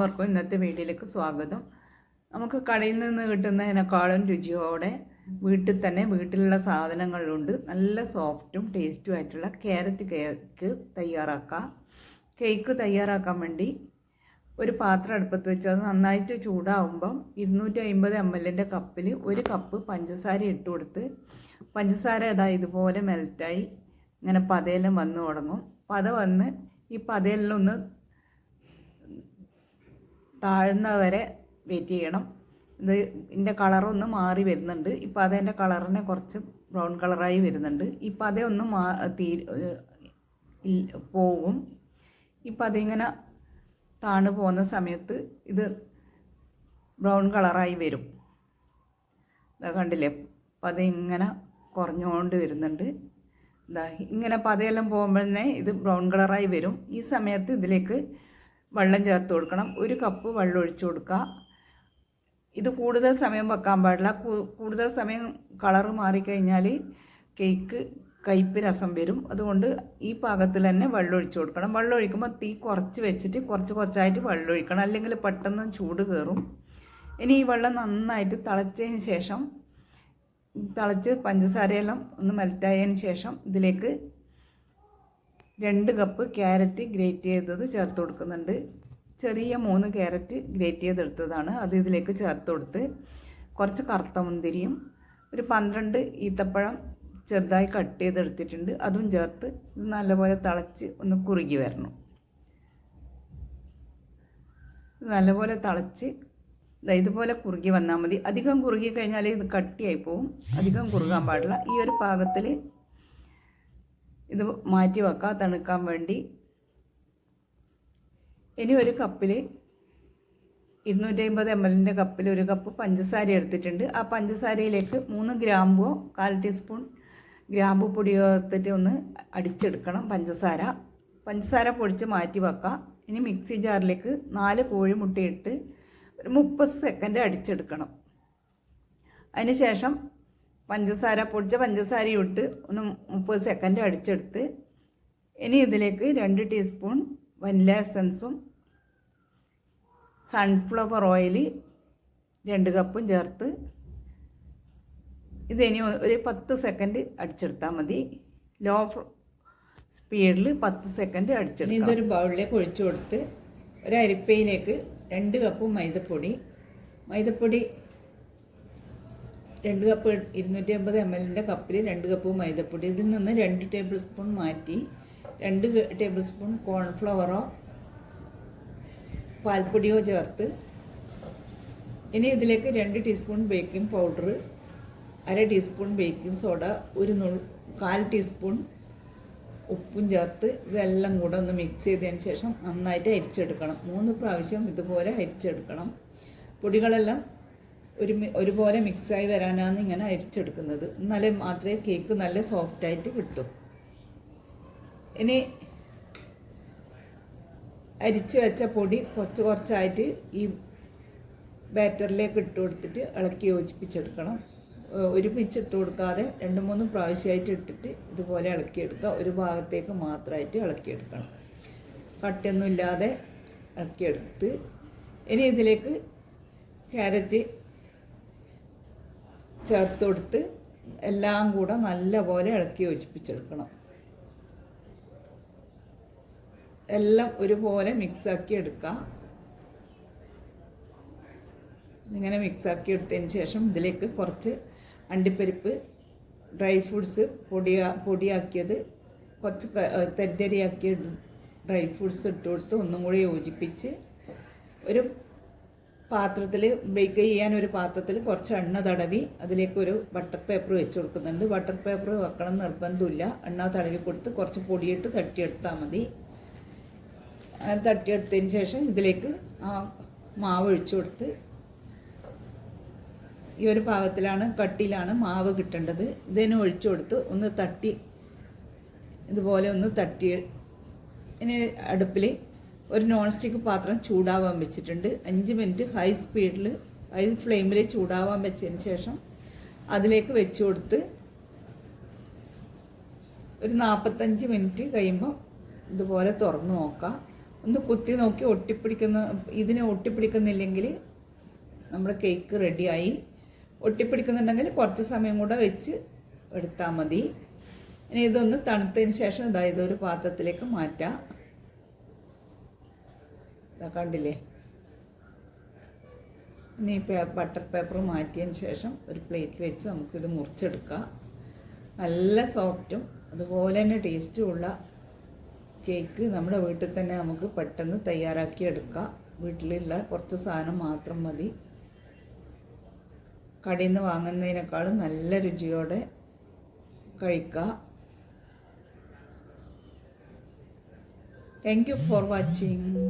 എല്ലാവർക്കും ഇന്നത്തെ വീട്ടിലേക്ക് സ്വാഗതം. നമുക്ക് കടയിൽ നിന്ന് കിട്ടുന്നതിനേക്കാളും രുചിയോടെ വീട്ടിൽ തന്നെ വീട്ടിലുള്ള സാധനങ്ങളുണ്ട്. നല്ല സോഫ്റ്റും ടേസ്റ്റും ആയിട്ടുള്ള ക്യാരറ്റ് കേക്ക് തയ്യാറാക്കാം. കേക്ക് തയ്യാറാക്കാൻ വേണ്ടി ഒരു പാത്രം അടുപ്പത്ത് വെച്ച് അത് നന്നായിട്ട് ചൂടാവുമ്പം ഇരുന്നൂറ്റി അമ്പത് എം എല്ലിന്റെ കപ്പിൽ ഒരു കപ്പ് പഞ്ചസാര ഇട്ട് കൊടുത്ത് പഞ്ചസാര അതാ ഇതുപോലെ മെൽറ്റായി ഇങ്ങനെ പതയെല്ലാം വന്ന് തുടങ്ങും. പത വന്ന് ഈ പതയെല്ലാം ഒന്ന് താഴ്ന്നവരെ വെയിറ്റ് ചെയ്യണം. ഇത് ഇതിന്റെ കളറൊന്ന് മാറി വരുന്നുണ്ട്. ഇപ്പോൾ അതെന്റെ കളറിനെ കുറച്ച് ബ്രൗൺ കളറായി വരുന്നുണ്ട്. ഇപ്പം ഒന്ന് മാ തീ പോകും ഇപ്പം അതിങ്ങനെ താണു പോകുന്ന സമയത്ത് ഇത് ബ്രൗൺ കളറായി വരും. ഇതാ കണ്ടില്ലേ? അപ്പം അതിങ്ങനെ കുറഞ്ഞുകൊണ്ട് വരുന്നുണ്ട്. ഇതാ ഇങ്ങനെ പതയെല്ലാം പോകുമ്പോൾ തന്നെ ഇത് ബ്രൗൺ കളറായി വരും. ഈ സമയത്ത് ഇതിലേക്ക് വെള്ളം ചേർത്ത് കൊടുക്കണം. ഒരു കപ്പ് വെള്ളം ഒഴിച്ചു കൊടുക്കുക. ഇത് കൂടുതൽ സമയം വെക്കാൻ പാടില്ല. കൂടുതൽ സമയം കളറ് മാറിക്കഴിഞ്ഞാൽ കേക്ക് കയ്പ്പ് രസം വരും. അതുകൊണ്ട് ഈ പാകത്തിൽ തന്നെ വെള്ളം ഒഴിച്ചു കൊടുക്കണം. വെള്ളം ഒഴിക്കുമ്പോൾ തീ കുറച്ച് വെച്ചിട്ട് കുറച്ച് കുറച്ചായിട്ട് വെള്ളം ഒഴിക്കണം. അല്ലെങ്കിൽ പെട്ടെന്ന് ചൂട് കയറും. ഇനി ഈ വെള്ളം നന്നായിട്ട് തിളച്ചതിന് ശേഷം തിളച്ച് പഞ്ചസാരയെല്ലാം ഒന്ന് മെൽറ്റായതിന് ശേഷം ഇതിലേക്ക് രണ്ട് കപ്പ് ക്യാരറ്റ് ഗ്രേറ്റ് ചെയ്തത് ചേർത്ത് കൊടുക്കുന്നുണ്ട്. ചെറിയ മൂന്ന് ക്യാരറ്റ് ഗ്രേറ്റ് ചെയ്തെടുത്തതാണ്. അത് ഇതിലേക്ക് ചേർത്ത് കൊടുത്ത് കുറച്ച് കറുത്ത മുന്തിരിയും ഒരു പന്ത്രണ്ട് ഈത്തപ്പഴം ചെറുതായി കട്ട് ചെയ്തെടുത്തിട്ടുണ്ട്. അതും ചേർത്ത് നല്ലപോലെ തിളച്ച് ഒന്ന് കുറുകി വരണം. നല്ലപോലെ തിളച്ച് ഇതുപോലെ കുറുകി വന്നാൽ മതി. അധികം കുറുകി കഴിഞ്ഞാൽ ഇത് കട്ടിയായി പോവും. അധികം കുറുകാൻ പാടില്ല. ഈ ഒരു പാകത്തിൽ ഇത് മാറ്റി വെക്കാം തണുക്കാൻ വേണ്ടി. ഇനി ഒരു കപ്പിൽ ഇരുന്നൂറ്റി അമ്പത് എം എല്ലിന്റെ കപ്പിൽ ഒരു കപ്പ് പഞ്ചസാര എടുത്തിട്ടുണ്ട്. ആ പഞ്ചസാരയിലേക്ക് മൂന്ന് ഗ്രാമ്പോ കാൽ ടീസ്പൂൺ ഗ്രാമ്പു പൊടി ചേർത്തിട്ട് ഒന്ന് അടിച്ചെടുക്കണം പഞ്ചസാര. പഞ്ചസാര പൊടിച്ച് മാറ്റി വെക്കാം. ഇനി മിക്സി ജാറിലേക്ക് നാല് കോഴിമുട്ടയിട്ട് ഒരു മുപ്പത് സെക്കൻഡ് അടിച്ചെടുക്കണം. അതിന് ശേഷം പഞ്ചസാര പൊടിച്ച പഞ്ചസാരയും ഇട്ട് ഒന്ന് മുപ്പത് സെക്കൻഡ് അടിച്ചെടുത്ത് ഇനി ഇതിലേക്ക് രണ്ട് ടീസ്പൂൺ വനില എസൻസും സൺഫ്ലവർ ഓയിൽ രണ്ട് കപ്പും ചേർത്ത് ഇതിനി ഒരു പത്ത് സെക്കൻഡ് അടിച്ചെടുത്താൽ മതി. ലോ സ്പീഡിൽ പത്ത് സെക്കൻഡ് അടിച്ചെടുത്ത് ഇതൊരു ബൗളിലേക്ക് ഒഴിച്ചു കൊടുത്ത് ഒരു അരിപ്പയിലേക്ക് രണ്ട് കപ്പ് മൈദപ്പൊടി. മൈദപ്പൊടി രണ്ട് കപ്പ് ഇരുന്നൂറ്റി അമ്പത് എം എല്ലിന്റെ കപ്പിൽ രണ്ട് കപ്പ് മൈദപ്പൊടി. ഇതിൽ നിന്ന് രണ്ട് ടേബിൾ സ്പൂൺ മാറ്റി രണ്ട് ടേബിൾ സ്പൂൺ കോൺഫ്ലവറോ പാൽപ്പൊടിയോ ചേർത്ത് ഇനി ഇതിലേക്ക് രണ്ട് ടീസ്പൂൺ ബേക്കിംഗ് പൗഡർ അര ടീസ്പൂൺ ബേക്കിംഗ് സോഡ ഒരു നുൾ കാൽ ടീസ്പൂൺ ഉപ്പും ചേർത്ത് ഇതെല്ലാം കൂടെ ഒന്ന് മിക്സ് ചെയ്തതിന് ശേഷം നന്നായിട്ട് അരിച്ചെടുക്കണം. മൂന്ന് പ്രാവശ്യം ഇതുപോലെ അരിച്ചെടുക്കണം. പൊടികളെല്ലാം ഒരു ഒരുപോലെ മിക്സായി വരാനാണ് ഇങ്ങനെ അരിച്ചെടുക്കുന്നത്. എന്നാലേ മാത്രമേ കേക്ക് നല്ല സോഫ്റ്റായിട്ട് കിട്ടും. ഇനി അരിച്ചു വെച്ച പൊടി കുറച്ച് കുറച്ചായിട്ട് ഈ ബാറ്ററിലേക്ക് ഇട്ട് കൊടുത്തിട്ട് ഇളക്കി യോജിപ്പിച്ചെടുക്കണം. ഒരു ഒരുമിച്ച് ഇട്ട് കൊടുക്കാതെ രണ്ട് മൂന്ന് പ്രാവശ്യമായിട്ട് ഇട്ടിട്ട് ഇതുപോലെ ഇളക്കിയെടുക്കുക. ഒരു ഭാഗത്തേക്ക് മാത്രമായിട്ട് ഇളക്കിയെടുക്കണം. കട്ടൊന്നും ഇല്ലാതെ ഇളക്കിയെടുത്ത് ഇനി ഇതിലേക്ക് ക്യാരറ്റ് ചേർത്ത് കൊടുത്ത് എല്ലാം കൂടെ നല്ലപോലെ ഇളക്കി യോജിപ്പിച്ചെടുക്കണം. എല്ലാം ഒരുപോലെ മിക്സാക്കി എടുക്കാം. ഇങ്ങനെ മിക്സാക്കി എടുത്തതിന് ശേഷം ഇതിലേക്ക് കുറച്ച് അണ്ടിപ്പരിപ്പ് ഡ്രൈ ഫ്രൂട്ട്സ് പൊടിയാ പൊടിയാക്കിയത് കുറച്ച് തരിതരിയാക്കിയ ഡ്രൈ ഫ്രൂട്ട്സ് ഇട്ട് കൊടുത്ത് ഒന്നും കൂടി യോജിപ്പിച്ച് ഒരു പാത്രത്തിൽ ബേക്ക് ചെയ്യാൻ ഒരു പാത്രത്തിൽ കുറച്ച് എണ്ണ തടവി അതിലേക്ക് ഒരു ബട്ടർ പേപ്പർ വെച്ച് കൊടുക്കുന്നുണ്ട്. ബട്ടർ പേപ്പർ വെക്കണം നിർബന്ധമില്ല. എണ്ണ തടവി കൊടുത്ത് കുറച്ച് പൊടിയിട്ട് തട്ടിയെടുത്താൽ മതി. തട്ടിയെടുത്തതിന് ശേഷം ഇതിലേക്ക് ആ മാവ് ഒഴിച്ചു കൊടുത്ത് ഈ ഒരു ഭാഗത്തിലാണ് കട്ടിയിലാണ് മാവ് കിട്ടേണ്ടത്. ഇതിന് ഒഴിച്ചു കൊടുത്ത് ഒന്ന് തട്ടി ഇതുപോലെ ഒന്ന് തട്ടി ഇനി അടുപ്പിൽ ഒരു നോൺ സ്റ്റിക്ക് പാത്രം ചൂടാവാൻ വെച്ചിട്ടുണ്ട്. അഞ്ച് മിനിറ്റ് ഹൈ സ്പീഡിൽ ഹൈ ഫ്ലെയിമിൽ ചൂടാവാൻ വെച്ചതിന് ശേഷം അതിലേക്ക് വെച്ച് കൊടുത്ത് ഒരു നാൽപ്പത്തഞ്ച് മിനിറ്റ് കഴിയുമ്പോൾ ഇതുപോലെ തുറന്നു നോക്കാം. ഒന്ന് കുത്തി നോക്കി ഒട്ടിപ്പിടിക്കുന്ന ഇതിന് ഒട്ടിപ്പിടിക്കുന്നില്ലെങ്കിൽ നമ്മുടെ കേക്ക് റെഡിയായി ഒട്ടിപ്പിടിക്കുന്നുണ്ടെങ്കിൽ കുറച്ച് സമയം കൂടെ വെച്ച് എടുത്താൽ മതി. ഇനി ഇതൊന്ന് തണുത്തതിന് ശേഷം ഇതായത് ഒരു പാത്രത്തിലേക്ക് മാറ്റാം. കണ്ടില്ലേ? ഇനി ബട്ടർ പേപ്പർ മാറ്റിയതിന് ശേഷം ഒരു പ്ലേറ്റിൽ വെച്ച് നമുക്കിത് മുറിച്ചെടുക്കാം. നല്ല സോഫ്റ്റും അതുപോലെ തന്നെ ടേസ്റ്റുമുള്ള കേക്ക് നമ്മുടെ വീട്ടിൽ തന്നെ നമുക്ക് പെട്ടെന്ന് തയ്യാറാക്കി എടുക്കാം വീട്ടിലുള്ള കുറച്ച് സാധനം മാത്രം മതി. കടയിൽ നിന്ന് വാങ്ങുന്നതിനേക്കാളും നല്ല രുചിയോടെ കഴിക്കാം. Thank you for watching